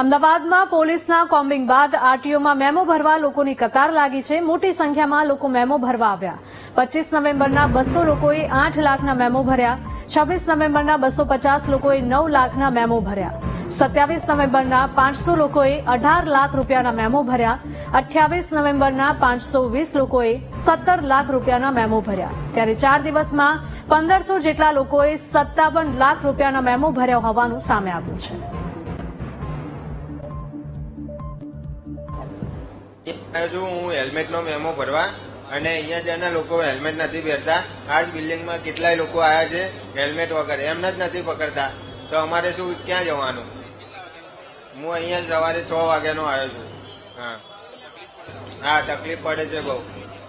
અમદાવાદમાં પોલીસના કોમ્બિંગ બાદ આરટીઓમાં મેમો ભરવા લોકોની કતાર લાગી છે. મોટી સંખ્યામાં લોકો મેમો ભરવા આવ્યા. પચીસ નવેમ્બરના બસો લોકોએ આઠ લાખના મેમો ભર્યા. છવ્વીસ નવેમ્બરના બસો પચાસ લોકોએ નવ લાખના મેમો ભર્યા. સત્યાવીસ નવેમ્બરના પાંચસો લોકોએ અઢાર લાખ રૂપિયાના મેમો ભર્યા. અઠ્યાવીસ નવેમ્બરના પાંચસો વીસ લોકોએ સત્તર લાખ રૂપિયાના મેમો ભર્યા. ત્યારે ચાર દિવસમાં પંદરસો જેટલા લોકોએ સત્તાવન લાખ રૂપિયાના મેમો ભર્યા હોવાનું સામે આવ્યું છે. છું હું હેલ્મેટનો મેમો ભરવા અને અહીંયા જેના લોકો હેલ્મેટ નથી પહેરતા, આ જ બિલ્ડિંગમાં કેટલાય લોકો આવ્યા છે હેલ્મેટ વગર. એમને જ નથી પકડતા. તો અમારે શું, ક્યાં જવાનું? હું અહીંયા સવારે છ વાગ્યાનો આવ્યો છું. હા. હા, તકલીફ પડે છે બહુ.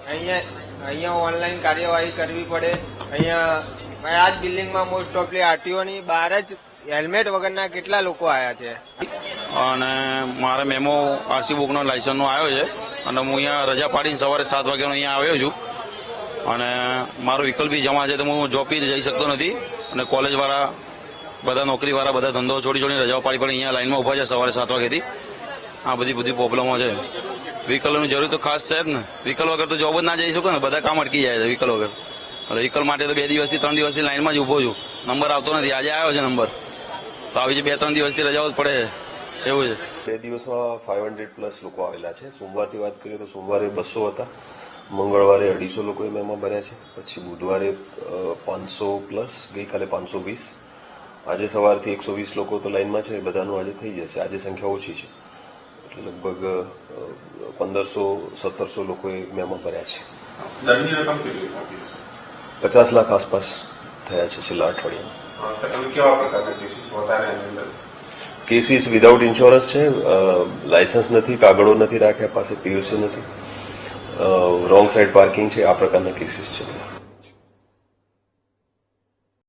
અહીંયા અહીંયા ઓનલાઈન કાર્યવાહી કરવી પડે. અહીંયા આ જ બિલ્ડિંગમાં મોસ્ટ ઓફલી આરટીઓની બહાર જ હેલ્મેટ વગરના કેટલા લોકો આવ્યા છે? અને મારે મેમો આરસી બુકનો લાયસન્સનો આવ્યો છે. અને હું અહીંયા રજા પાડીને સવારે સાત વાગ્યાનો અહીંયા આવ્યો છું. અને મારો વ્હીકલ બી જમા છે તો હું જોબ બી જઈ શકતો નથી. અને કોલેજવાળા બધા નોકરીવાળા બધા ધંધો છોડી છોડીને રજાઓ પાડી પડી અહીંયા લાઇનમાં ઊભા છે સવારે સાત વાગ્યાથી. આ બધી બધી પ્રોબ્લેમો છે. વ્હીકલની જરૂર તો ખાસ છે ને. વ્હીકલ વગર તો જોબ જ ના જઈ શકો ને. બધા કામ અટકી જાય છે વ્હીકલ વગર. એટલે વ્હીકલ માટે તો બે દિવસથી, ત્રણ દિવસથી લાઇનમાં જ ઊભો છું. નંબર આવતો નથી. આજે આવ્યો છે નંબર. તો આવી છે બે, ત્રણ દિવસથી રજાઓ જ પડે છે. એવું છે. બે દિવસમાં ફાઇવ હંડ્રેડ પ્લસ લોકો આવેલા છે. સોમવારથી વાત કરીએ તો સોમવારે બસો હતા. મંગળવારે અઢીસો લોકોએ મેમાં ભર્યા છે. પછી બુધવારે પાંચસો પ્લસ ગઈકાલે પાંચસો વીસ. આજે સવારથી એકસો વીસ લોકો તો લાઇનમાં છે. બધાનું આજે થઈ જશે. આજે સંખ્યા ઓછી છે. એટલે લગભગ પંદરસો સત્તરસો લોકોએ મેમાં ભર્યા છે? પચાસ લાખ આસપાસ થયા છે છેલ્લા અઠવાડિયામાં. કેવા પ્રકારના કેસીસ વધારે કેસીસ વિધાઉટ ઇન્સ્યોરન્સ છે લાયસન્સ નથી, કાગળો નથી રાખ્યા, પાસે પીયુસી નથી. રોંગ સાઈડ પાર્કિંગ છે, આ પ્રકારના કેસીસ છે.